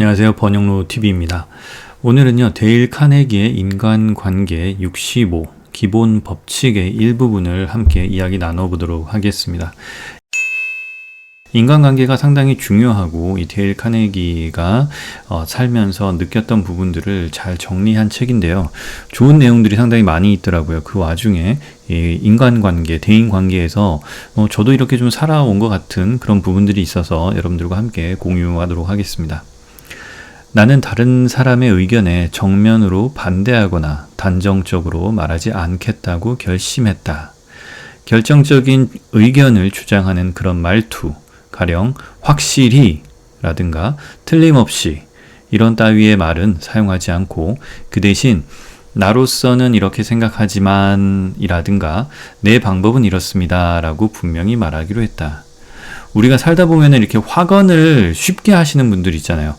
안녕하세요. 번영로 TV입니다. 오늘은요, 데일 카네기의 인간관계 65 기본 법칙의 일부분을 함께 이야기 나눠보도록 하겠습니다. 인간관계가 상당히 중요하고 이 데일 카네기가 어, 살면서 느꼈던 부분들을 잘 정리한 책인데요. 좋은 내용들이 상당히 많이 있더라고요. 그 와중에 이 인간관계, 대인관계에서 어, 저도 이렇게 좀 살아온 것 같은 그런 부분들이 있어서 여러분들과 함께 공유하도록 하겠습니다. 나는 다른 사람의 의견에 정면으로 반대하거나 단정적으로 말하지 않겠다고 결심했다. 결정적인 의견을 주장하는 그런 말투, 가령 확실히 라든가 틀림없이 이런 따위의 말은 사용하지 않고 그 대신 나로서는 이렇게 생각하지만 이라든가 내 방법은 이렇습니다 라고 분명히 말하기로 했다. 우리가 살다 보면 이렇게 확언을 쉽게 하시는 분들 있잖아요.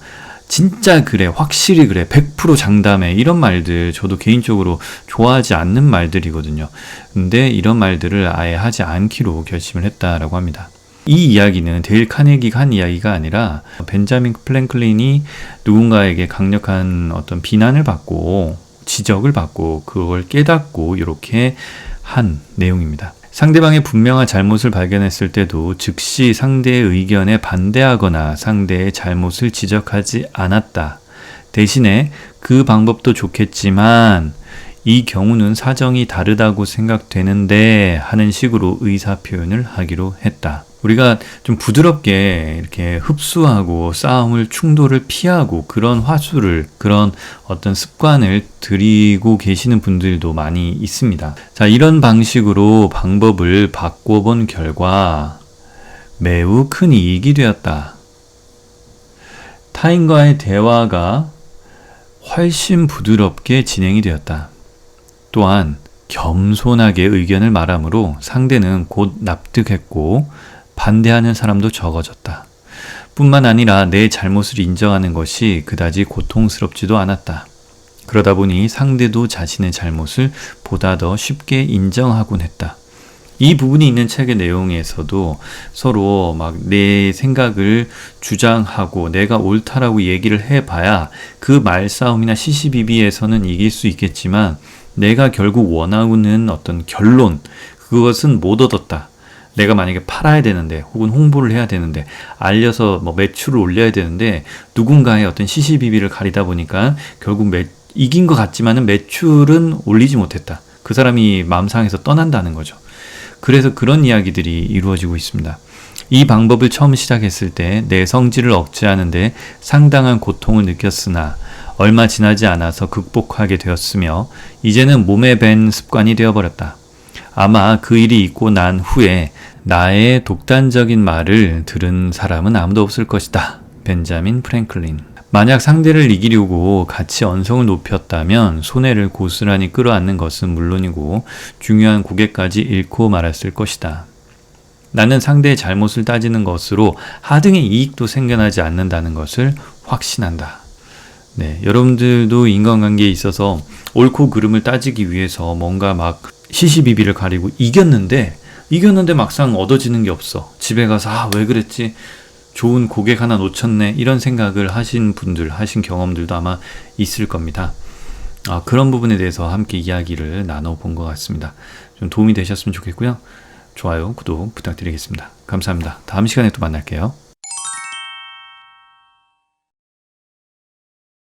진짜 그래, 확실히 그래, 100% 장담해. 이런 말들 저도 개인적으로 좋아하지 않는 말들이거든요. 근데 이런 말들을 아예 하지 않기로 결심을 했다라고 합니다. 이 이야기는 데일 카네기가 한 이야기가 아니라 벤자민 플랭클린이 누군가에게 강력한 어떤 비난을 받고 지적을 받고 그걸 깨닫고 이렇게 한 내용입니다. 상대방의 분명한 잘못을 발견했을 때도 즉시 상대의 의견에 반대하거나 상대의 잘못을 지적하지 않았다. 대신에 그 방법도 좋겠지만 이 경우는 사정이 다르다고 생각되는데 하는 식으로 의사 표현을 하기로 했다. 우리가 좀 부드럽게 이렇게 흡수하고 싸움을 충돌을 피하고 그런 화수를 그런 어떤 습관을 들이고 계시는 분들도 많이 있습니다. 자, 이런 방식으로 방법을 바꿔본 결과 매우 큰 이익이 되었다. 타인과의 대화가 훨씬 부드럽게 진행이 되었다. 또한 겸손하게 의견을 말하므로 상대는 곧 납득했고 반대하는 사람도 적어졌다. 뿐만 아니라 내 잘못을 인정하는 것이 그다지 고통스럽지도 않았다. 그러다 보니 상대도 자신의 잘못을 보다 더 쉽게 인정하곤 했다. 이 부분이 있는 책의 내용에서도 서로 막 내 생각을 주장하고 내가 옳다라고 얘기를 해봐야 그 말싸움이나 시시비비에서는 이길 수 있겠지만 내가 결국 원하는 어떤 결론, 그것은 못 얻었다. 내가 만약에 팔아야 되는데 혹은 홍보를 해야 되는데 알려서 뭐 매출을 올려야 되는데 누군가의 어떤 시시비비를 가리다 보니까 결국 매, 이긴 것 같지만은 매출은 올리지 못했다. 그 사람이 마음 상해서 떠난다는 거죠. 그래서 그런 이야기들이 이루어지고 있습니다. 이 방법을 처음 시작했을 때 내 성질을 억제하는데 상당한 고통을 느꼈으나 얼마 지나지 않아서 극복하게 되었으며 이제는 몸에 밴 습관이 되어버렸다. 아마 그 일이 있고 난 후에 나의 독단적인 말을 들은 사람은 아무도 없을 것이다. 벤자민 프랭클린. 만약 상대를 이기려고 같이 언성을 높였다면 손해를 고스란히 끌어안는 것은 물론이고 중요한 고개까지 잃고 말았을 것이다. 나는 상대의 잘못을 따지는 것으로 하등의 이익도 생겨나지 않는다는 것을 확신한다. 네, 여러분들도 인간관계에 있어서 옳고 그름을 따지기 위해서 뭔가 막 시시비비를 가리고 이겼는데 이겼는데 막상 얻어지는 게 없어. 집에 가서 아, 왜 그랬지? 좋은 고객 하나 놓쳤네. 이런 생각을 하신 분들, 하신 경험들도 아마 있을 겁니다. 아, 그런 부분에 대해서 함께 이야기를 나눠본 것 같습니다. 좀 도움이 되셨으면 좋겠고요. 좋아요, 구독 부탁드리겠습니다. 감사합니다. 다음 시간에 또 만날게요.